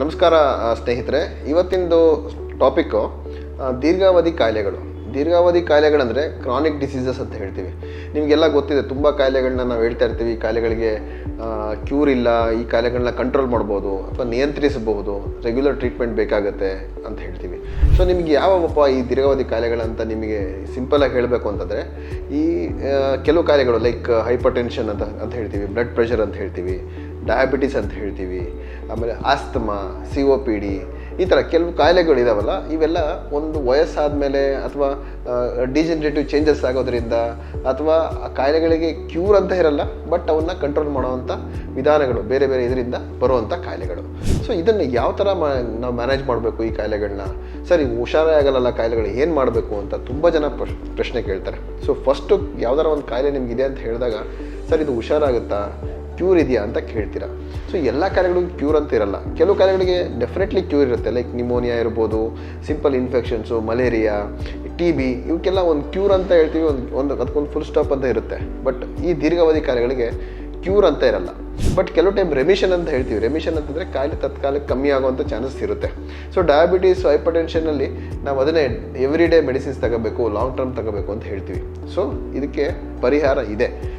ನಮಸ್ಕಾರ ಸ್ನೇಹಿತರೆ. ಇವತ್ತಿಂದು ಟಾಪಿಕ್ಕು ದೀರ್ಘಾವಧಿ ಕಾಯಿಲೆಗಳು. ದೀರ್ಘಾವಧಿ ಕಾಯಿಲೆಗಳಂದರೆ ಕ್ರಾನಿಕ್ ಡಿಸೀಸಸ್ ಅಂತ ಹೇಳ್ತೀವಿ. ನಿಮಗೆಲ್ಲ ಗೊತ್ತಿದೆ, ತುಂಬ ಕಾಯಿಲೆಗಳನ್ನ ನಾವು ಹೇಳ್ತಾ ಇರ್ತೀವಿ. ಈ ಕಾಯಿಲೆಗಳಿಗೆ ಕ್ಯೂರ್ ಇಲ್ಲ, ಈ ಕಾಯಿಲೆಗಳನ್ನ ಕಂಟ್ರೋಲ್ ಮಾಡ್ಬೋದು, ಅಥವಾ ನಿಯಂತ್ರಿಸಬಹುದು ರೆಗ್ಯುಲರ್ ಟ್ರೀಟ್ಮೆಂಟ್ ಬೇಕಾಗುತ್ತೆ ಅಂತ ಹೇಳ್ತೀವಿ. ಸೊ ನಿಮಗೆ ಯಾವಪ್ಪ ಈ ದೀರ್ಘಾವಧಿ ಕಾಯಿಲೆಗಳಂತ ನಿಮಗೆ ಸಿಂಪಲಾಗಿ ಹೇಳಬೇಕು ಅಂತಂದರೆ, ಈ ಕೆಲವು ಕಾಯಿಲೆಗಳು ಲೈಕ್ ಹೈಪರ್ ಟೆನ್ಷನ್ ಅಂತ ಅಂತ ಹೇಳ್ತೀವಿ ಬ್ಲಡ್ ಪ್ರೆಷರ್ ಅಂತ ಹೇಳ್ತೀವಿ ಡಯಾಬಿಟಿಸ್ ಅಂತ ಹೇಳ್ತೀವಿ, ಆಮೇಲೆ asthma C O P D ಈ ಥರ ಕೆಲವು ಕಾಯಿಲೆಗಳಿದಾವಲ್ಲ, ಇವೆಲ್ಲ ಒಂದು ವಯಸ್ಸಾದಮೇಲೆ ಅಥವಾ ಡಿಜೆನರೇಟಿವ್ ಚೇಂಜಸ್ ಆಗೋದ್ರಿಂದ ಅಥವಾ ಆ ಕಾಯಿಲೆಗಳಿಗೆ ಕ್ಯೂರ್ ಅಂತ ಇರಲ್ಲ ಬಟ್ ಅವನ್ನ ಕಂಟ್ರೋಲ್ ಮಾಡುವಂಥ ವಿಧಾನಗಳು, ಬೇರೆ ಬೇರೆ ಇದರಿಂದ ಬರುವಂಥ ಕಾಯಿಲೆಗಳು. ಸೊ ಇದನ್ನು ಯಾವ ಥರ ಮಾ, ನಾವು ಮ್ಯಾನೇಜ್ ಮಾಡಬೇಕು ಈ ಕಾಯಿಲೆಗಳನ್ನ ಸರಿ ಹುಷಾರೇ ಆಗಲ್ಲ ಕಾಯಿಲೆಗಳು, ಏನು ಮಾಡಬೇಕು ಅಂತ ತುಂಬ ಜನ ಪ್ರಶ್- ಪ್ರಶ್ನೆ ಕೇಳ್ತಾರೆ. ಸೊ ಫಸ್ಟು ಯಾವ್ದಾರ ಒಂದು ಕಾಯಿಲೆ ನಿಮಗಿದೆ ಅಂತ ಹೇಳಿದಾಗ, ಸರ್, ಇದು ಹುಷಾರಾಗುತ್ತಾ? ಕ್ಯೂರ್ ಇದೆಯಾ ಅಂತ ಕೇಳ್ತೀರಾ? ಸೊ ಎಲ್ಲ ಕಾಯಿಲೆಗಳಿಗೂ ಕ್ಯೂರ್ ಅಂತ ಇರಲ್ಲ. ಕೆಲವು ಕಾಯಿಲೆಗಳಿಗೆ ಡೆಫಿನೆಟ್ಲಿ ಕ್ಯೂರ್ ಇರುತ್ತೆ. ಲೈಕ್ ನಿಮೋನಿಯಾ ಇರ್ಬೋದು simple infections malaria T B ಇವಕ್ಕೆಲ್ಲ ಒಂದು ಕ್ಯೂರ್ ಅಂತ ಹೇಳ್ತೀವಿ, ಒಂದು ಒಂದು, ಅದಕ್ಕೊಂದು ಫುಲ್ ಸ್ಟಾಪ್ ಅಂತ ಇರುತ್ತೆ. ಬಟ್ ಈ ದೀರ್ಘಾವಧಿ ಕಾಯಿಲೆಗಳಿಗೆ ಕ್ಯೂರ್ ಅಂತ ಇರಲ್ಲ. ಬಟ್ ಕೆಲವು ಟೈಮ್ ರೆಮಿಷನ್ ಅಂತ ಹೇಳ್ತೀವಿ. ರೆಮಿಷನ್ ಅಂತಂದರೆ ಕಾಯಿಲೆ ತತ್ಕಾಲಕ್ಕೆ ಕಮ್ಮಿ ಆಗುವಂಥ ಚಾನ್ಸಸ್ ಇರುತ್ತೆ. ಸೊ ಡಯಾಬಿಟೀಸ್ ಹೈಪರ್ ಟೆನ್ಷನಲ್ಲಿ ನಾವು ಅದನ್ನೇ ಎವ್ರಿ ಡೇ ಮೆಡಿಸಿನ್ಸ್ ತಗೋಬೇಕು ಲಾಂಗ್ ಟರ್ಮ್ ತಗೋಬೇಕು ಅಂತ ಹೇಳ್ತೀವಿ. ಸೊ ಇದಕ್ಕೆ ಪರಿಹಾರ ಇದೆ.